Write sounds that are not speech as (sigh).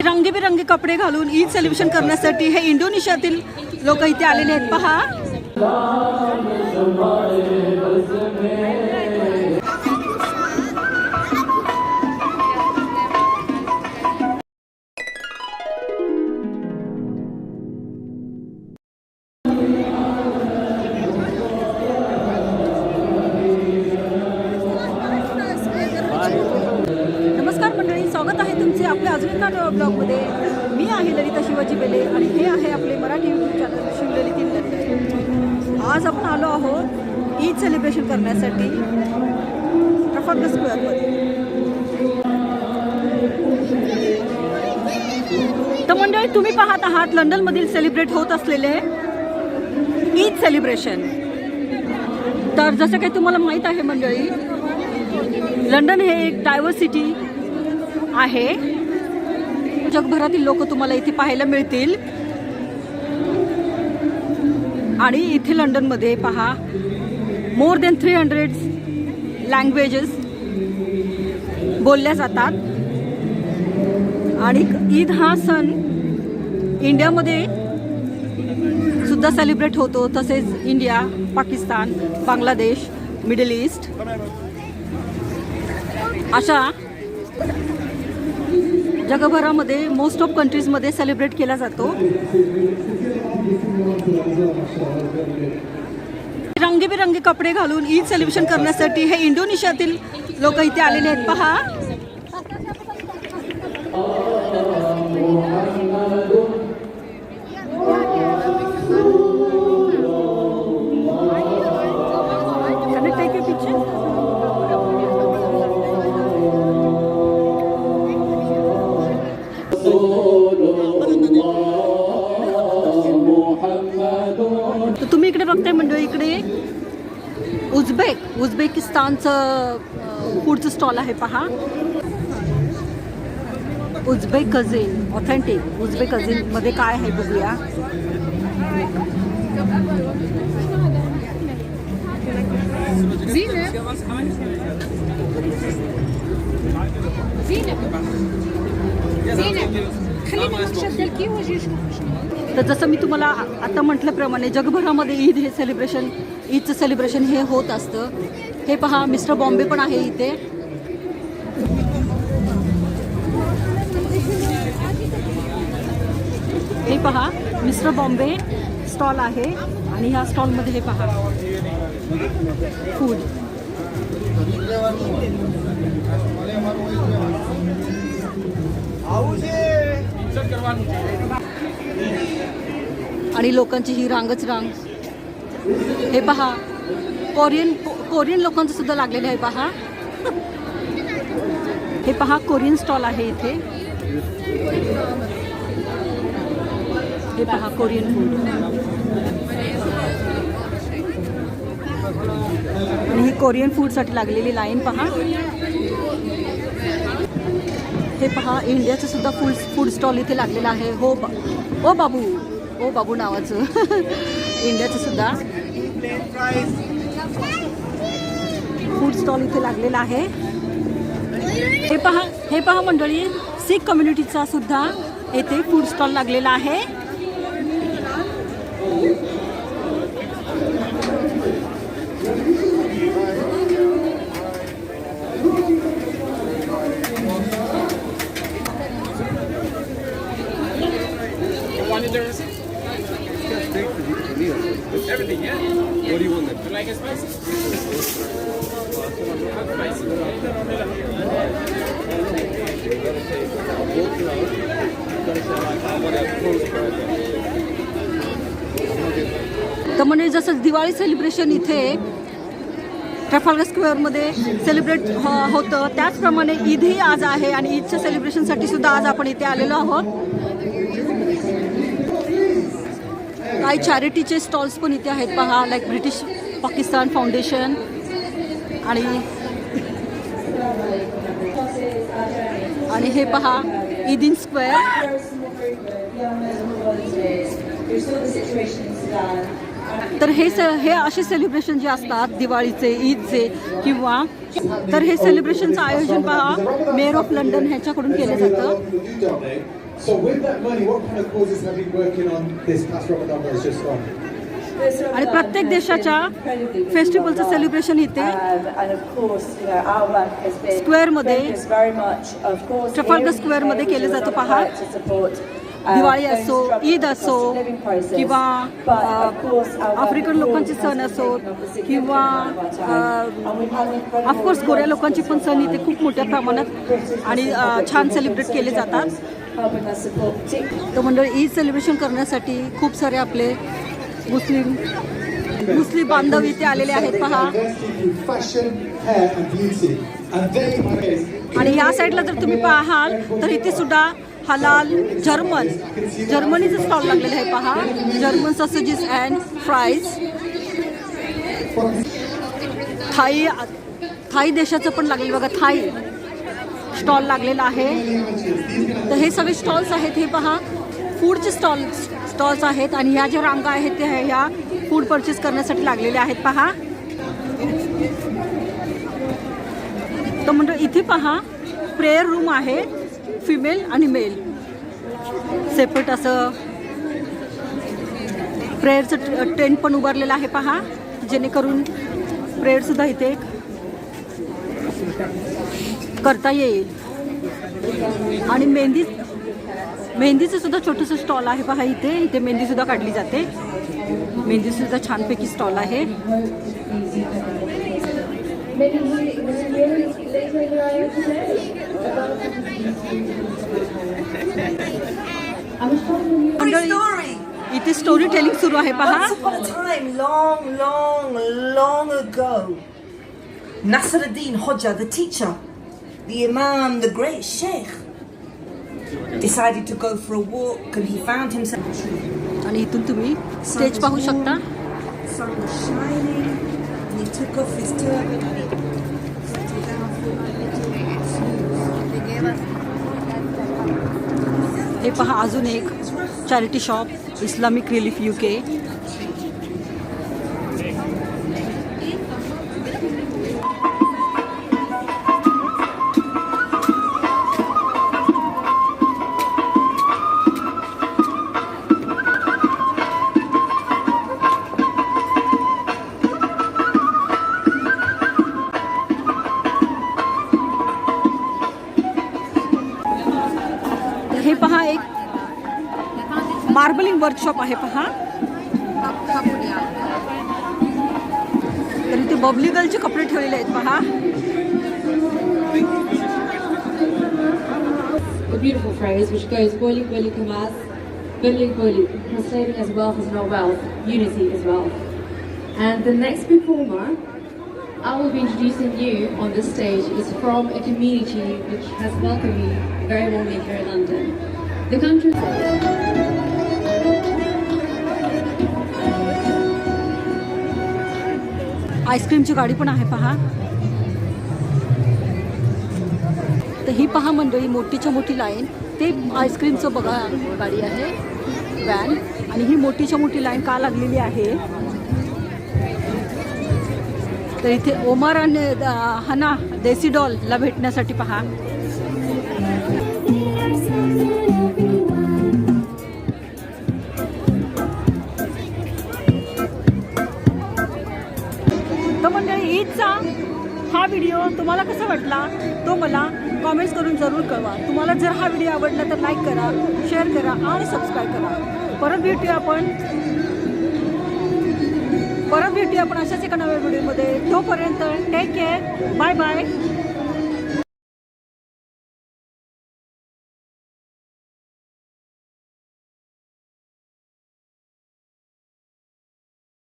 रंगीबिरंगी कपडे घालून ईद सेलिब्रेशन करण्यासाठी हे इंडोनेशियातील लोक इथे आलेले आहेत. पहा. आज आपण आलो आहोत ईद सेलिब्रेशन करण्यासाठी. ट्रफल्गर स्क्वेअरमध्ये तर मंडळी तुम्ही पाहत आहात लंडनमधील सेलिब्रेट होत असलेले ईद सेलिब्रेशन तर जसं काही तुम्हाला माहीत आहे मंडळी लंडन हे एक डायव्हर्सिटी आहे. जगभरातील लोक तुम्हाला इथे पाहायला मिळतील. आणि इथे लंडनमध्ये पहा more than three hundred languages बोलल्या जातात. आणि ईद हा सण इंडियामध्ये सुद्धा सेलिब्रेट होतो तसेच India Pakistan Bangladesh middle east अशा जगभरामध्ये मोस्ट ऑफ कंट्रीजमध्ये सेलिब्रेट केला जातो. रंगीबिरंगी कपडे घालून ईद सेलिब्रेशन करण्यासाठी हे इंडोनेशियातील लोक इथे आलेले आहेत. पहा. मी इकडे बघते म्हणजे इकडे उझबेक उझबेकिस्तानचं फूडचं स्टॉल आहे पहा उझबेक कझिन ऑथेंटिक उझबेक कझिनमध्ये काय आहे बघूया Zine. Zine. तर जसं मी तुम्हाला आता म्हटल्याप्रमाणे जगभरामध्ये ईद हे सेलिब्रेशन ईदचं सेलिब्रेशन हे होत असतं. हे पहा मिस्टर बॉम्बे पण आहे इथे. हे पहा मिस्टर बॉम्बे स्टॉल आहे. आणि ह्या स्टॉलमध्ये हे पहा. फूड आणि लोकांची ही रांगच रांग. हे पहा कोरियन कोरियन लोकांचं सुद्धा लागलेलं आहे पहा. हे पहा कोरियन स्टॉल आहे इथे. हे पहा कोरियन फूड. आणि ही कोरियन फूडसाठी लागलेली लाईन पहा. हे पहा इंडियाचं सुद्धा फूड फूड स्टॉल इथे लागलेलं आहे. हो बा ओ बाबू ओ बाबू नावाचं. (laughs) इंडियाचं सुद्धा फूड स्टॉल इथे लागलेला आहे. हे पहा हे पहा मंडळी सिख कम्युनिटीचा सुद्धा येथे फूड स्टॉल लागलेला आहे. Everything, yeah? What do you want then? You like it spicy? तर म्हणजे जसं दिवाळी सेलिब्रेशन इथे ट्रफाल्गर स्क्वेअरमध्ये सेलिब्रेट होतं त्याचप्रमाणे ईदही आज आहे आणि ईदच्या सेलिब्रेशनसाठी सुद्धा आज आपण इथे आलेलो आहोत काही चॅरिटीचे स्टॉल्स पण इथे आहेत पहा लाईक ब्रिटिश पाकिस्तान फाउंडेशन आणि आणि हे पहा ईद इन स्क्वेअर तर हे से हे असे सेलिब्रेशन जे असतात दिवाळीचे ईदचे किंवा तर हे सेलिब्रेशनचं आयोजन पहा मेअर ऑफ लंडन ह्याच्याकडून केलं जातं. So with that money, what kind of causes have you been working on this past Ramadan that has just gone? आणि प्रत्येक देशाच्या फेस्टिवलचं सेलिब्रेशन इथे स्क्वेअरमध्ये, ट्रफाल्गर स्क्वेअरमध्ये केलं जातं पहा. दिवाळी असो ईद असो किंवा अ, आफ्रिकन लोकांचे सण असो किंवा ऑफकोर्स गोऱ्या लोकांचे पण सण इथे खूप मोठ्या प्रमाणात आणि छान सेलिब्रेट केले जातात तर मंडळ ईद सेलिब्रेशन करण्यासाठी खूप सारे आपले मुस्लिम मुस्लिम बांधव इथे आलेले आहेत पहा. आणि या साईडला जर तुम्ही पाहाल तर इथे सुद्धा हलाल जर्मन जर्मनीचं स्टॉल लागलेलं आहे पहा. German sausages and fries Thai Thai देशाचं पण लागलेलं बघा थाई. स्टॉल लागलेला आहे. तर हे सगळे स्टॉल्स आहेत हे पहा. फूडचे स्टॉल स्टॉल्स आहेत आणि ह्या ज्या रांगा आहेत त्या ह्या फूड परचेस करण्यासाठी लागलेल्या आहेत पहा. तर म्हणजे इथे पहा प्रेयर रूम आहे फिमेल आणि मेल सेपरेट असं प्रेयरचं टेंट पण उभारलेलं आहे पहा. जेणेकरून प्रेयरसुद्धा इथे एक करता येईल. आणि मेहंदी मेहंदीचं सुद्धा छोटंसं स्टॉल आहे पहा इथे. इथे मेहंदीसुद्धा काढली जाते. मेहंदीसुद्धा छानपैकी स्टॉल आहे. मंडळी इथे स्टोरी टेलिंग सुरू आहे पहा Once upon a time, long, long, long ago, Nasruddin Hoja, the teacher, the Imam, the great Sheikh, decided to go for a walk and he found himself. आणि इथून तुम्ही स्टेज पाहू शकता sun was shining and he took off his turban and he settled down for a little snooze. हे पहा अजून एक charity shop Islamic Relief U K एक मार्बलिंग वर्कशॉप आहे पहा तर इथे बबली गर्लचे कपडे ठेवलेले आहेत पहा a beautiful phrase which goes Boiling Boiling Kamas, Boiling Boiling, translating as wealth is not wealth, unity is wealth. And the next performer I will be introducing you on this stage is from a community which has welcomed me very warmly here in London. The country. आईस्क्रीमची गाडी पण आहे पहा. तर ही पहा मंडळी मोठीच्या मोठी line. ते आईस्क्रीमचं बघा गाडी आहे व्हॅन आणि ही मोठीच्या मोठी लाईन का लागलेली आहे? तर इथे ओमार आणि हना देसी डॉलला भेटण्यासाठी पहा. कसा वाटला? तो मला कॉमेंट्स करून जरूर कळवा. तुम्हाला जर हा व्हिडिओ आवडला तर लाईक करा शेअर करा आणि सबस्क्राईब करा. परत भेटूया आपण. परत भेटूया आपण अशाच एका नव्या व्हिडिओमध्ये तोपर्यंत टेक केअर बाय बाय